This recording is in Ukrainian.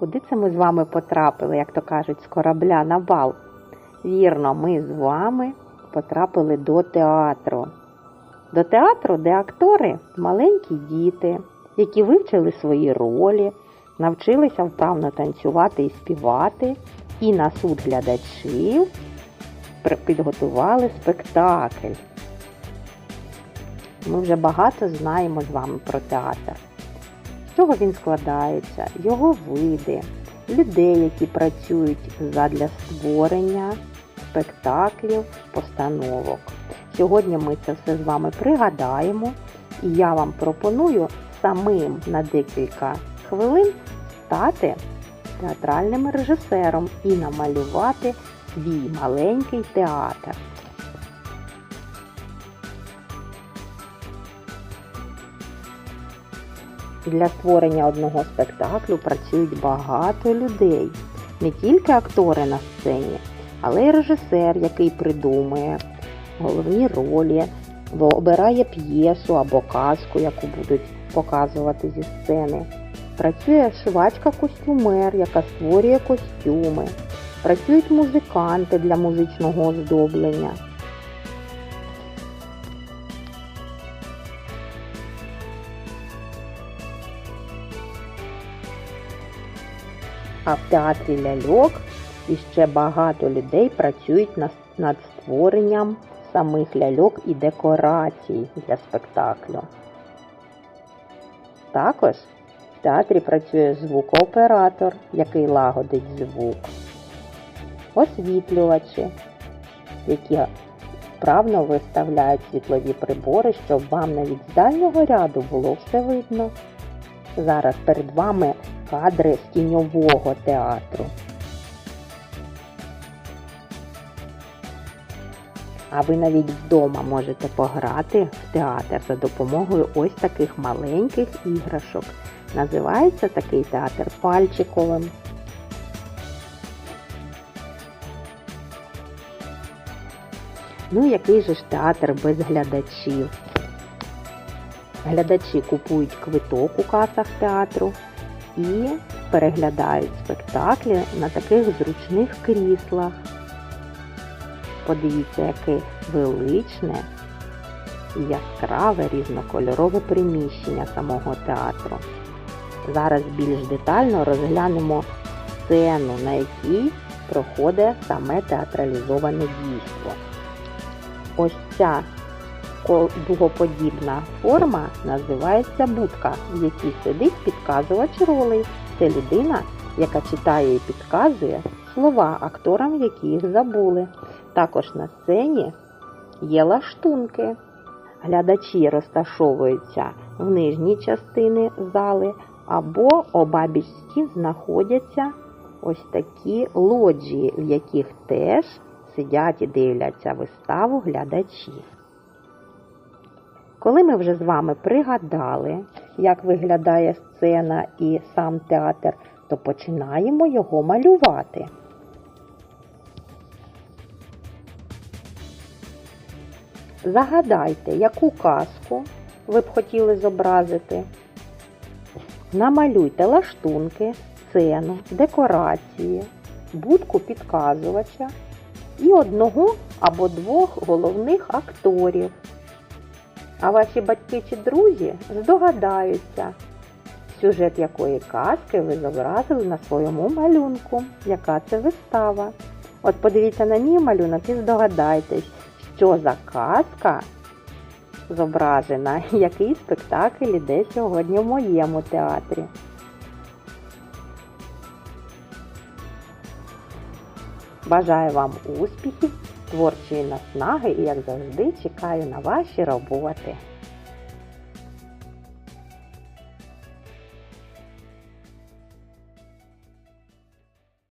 куди це ми з вами потрапили, як то кажуть, з корабля на бал? Вірно, ми з вами потрапили до театру. До театру, де актори маленькі діти, які вивчили свої ролі, навчилися вправно танцювати і співати, і на суд глядачів підготували спектакль. Ми вже багато знаємо з вами про театр. Чого він складається, його види, людей, які працюють задля створення спектаклів, постановок. Сьогодні ми це все з вами пригадаємо, і я вам пропоную самим на декілька хвилин стати театральним режисером і намалювати свій маленький театр. Для створення одного спектаклю працюють багато людей, не тільки актори на сцені, але й режисер, який придумує головні ролі, обирає п'єсу або казку, яку будуть показувати зі сцени. Працює швачка-костюмер, яка створює костюми. Працюють музиканти для музичного оздоблення. А в театрі ляльок іще багато людей працюють над створенням самих ляльок і декорацій для спектаклю. Також в театрі працює звукооператор, який лагодить звук, освітлювачі, які вправно виставляють світлові прибори, щоб вам навіть з дальнього ряду було все видно. Зараз перед вами кадри з тіньового театру. А ви навіть вдома можете пограти в театр за допомогою ось таких маленьких іграшок. Називається такий театр пальчиковим. Ну, який же ж театр без глядачів? Глядачі купують квиток у касах театру і переглядають спектаклі на таких зручних кріслах. Подивіться, яке величне і яскраве різнокольорове приміщення самого театру. Зараз більш детально розглянемо сцену, на якій проходить саме театралізоване дійство. Ось ця дугоподібна форма називається будка, в якій сидить підказувач ролей. Це людина, яка читає і підказує слова акторам, які їх забули. Також на сцені є лаштунки. Глядачі розташовуються в нижній частині зали або обабіч стін знаходяться ось такі лоджії, в яких теж сидять і дивляться виставу глядачі. Коли ми вже з вами пригадали, як виглядає сцена і сам театр, то починаємо його малювати. Загадайте, яку казку ви б хотіли зобразити. Намалюйте лаштунки, сцену, декорації, будку підказувача і одного або двох головних акторів. А ваші батьки чи друзі здогадаються, сюжет якої казки ви зобразили на своєму малюнку, яка це вистава. От подивіться на мій малюнок і здогадайтесь, що за казка зображена, який спектакль іде сьогодні в моєму театрі. Бажаю вам успіхів, творчої наснаги і, як завжди, чекаю на ваші роботи.